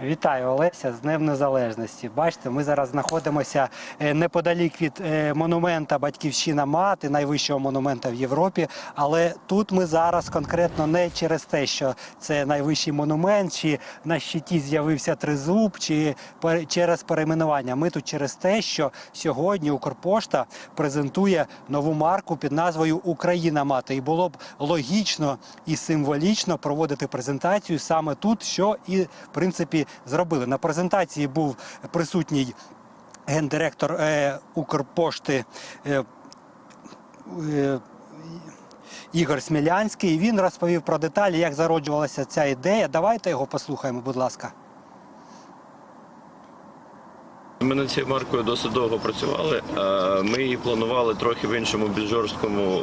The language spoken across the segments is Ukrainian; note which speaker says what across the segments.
Speaker 1: Вітаю, Олеся, з Днем Незалежності. Бачите, ми зараз знаходимося е, неподалік від е, монумента Батьківщина Мати, найвищого монумента в Європі. Але тут ми зараз конкретно не через те, що це найвищий монумент, чи на щиті з'явився тризуб, чи через перейменування. Ми тут через те, що сьогодні Укрпошта презентує нову марку під назвою Україна Мати. І було б логічно і символічно проводити презентацію саме тут, що і в принципі зробили. На презентації був присутній гендиректор е, Укрпошти. Е, е, Ігор Смілянський. Він розповів про деталі, як зароджувалася ця ідея. Давайте його послухаємо, будь ласка.
Speaker 2: Ми над цією маркою досить довго працювали. Е, Ми її планували трохи в іншому більш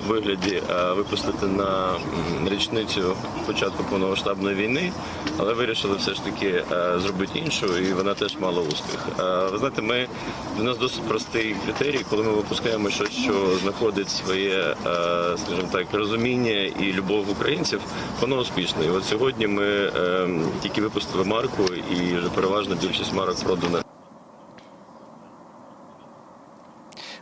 Speaker 2: вигляді е, випустити на річницю початку повномасштабної війни, але вирішили все ж таки е, зробити іншу, і вона теж мала успіх. Ви знаєте, ми у нас досить простий критерій, коли ми випускаємо щось, що знаходить своє, скажімо так, розуміння і любов українців, воно успішне. І от сьогодні ми тільки випустили марку, і вже переважна більшість марок продана.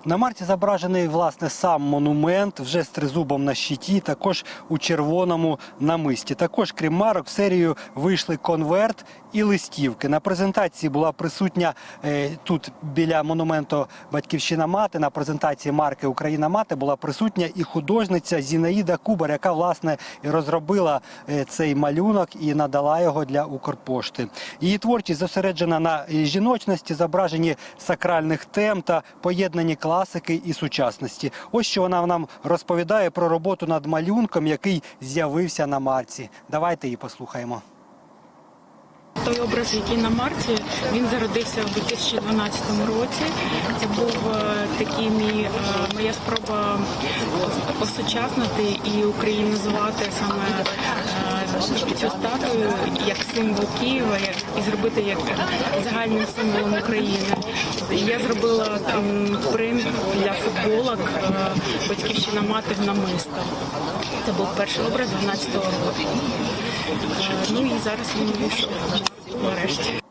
Speaker 1: На марці зображений власне сам монумент вже з тризубом на щиті, також у червоному намисті. Також, крім марок, в серію вийшли конверт і листівки. На презентації була присутня е, тут біля монументу Батьківщина мати. На презентації марки Україна мати була присутня і художниця Зінаїда Кубар, яка власне розробила е, цей малюнок і надала його для Укрпошти. Її творчість зосереджена на жіночності, зображенні сакральних тем та поєднанні класики і сучасності. Ось що вона нам розповідає про роботу над малюнком, який з'явився на марці. Давайте її послухаємо.
Speaker 3: Той образ, який на марці, він зародився в 2012 році. Це був е, такий мій е, моя спроба осучаснити і українізувати саме е, цю статую як символ Києва і зробити як загальним символом України. Я зробила м, принт для футболок е, батьківщина мати в намисто. Це був перший образ 12-го року. Е, Ну і зараз він вийшов нарешті.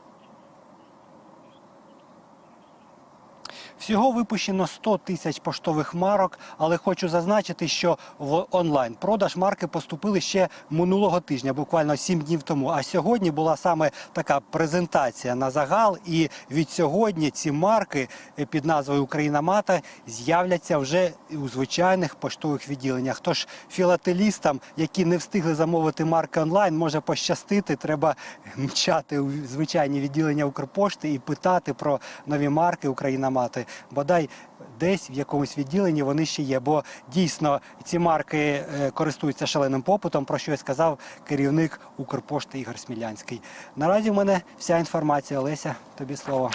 Speaker 1: Всього випущено 100 тисяч поштових марок, але хочу зазначити, що в онлайн продаж марки поступили ще минулого тижня, буквально 7 днів тому. А сьогодні була саме така презентація на загал. І від сьогодні ці марки е, під назвою Україна Мата з'являться вже у звичайних поштових відділеннях. Тож філателістам, які не встигли замовити марки онлайн, може пощастити. Треба мчати у звичайні відділення Укрпошти і питати про нові марки Україна Мати. Бодай десь в якомусь відділенні вони ще є. Бо дійсно ці марки е, користуються шаленим попитом, про що я сказав керівник Укрпошти Ігор Смілянський. Наразі в мене вся інформація. Олеся, тобі слово.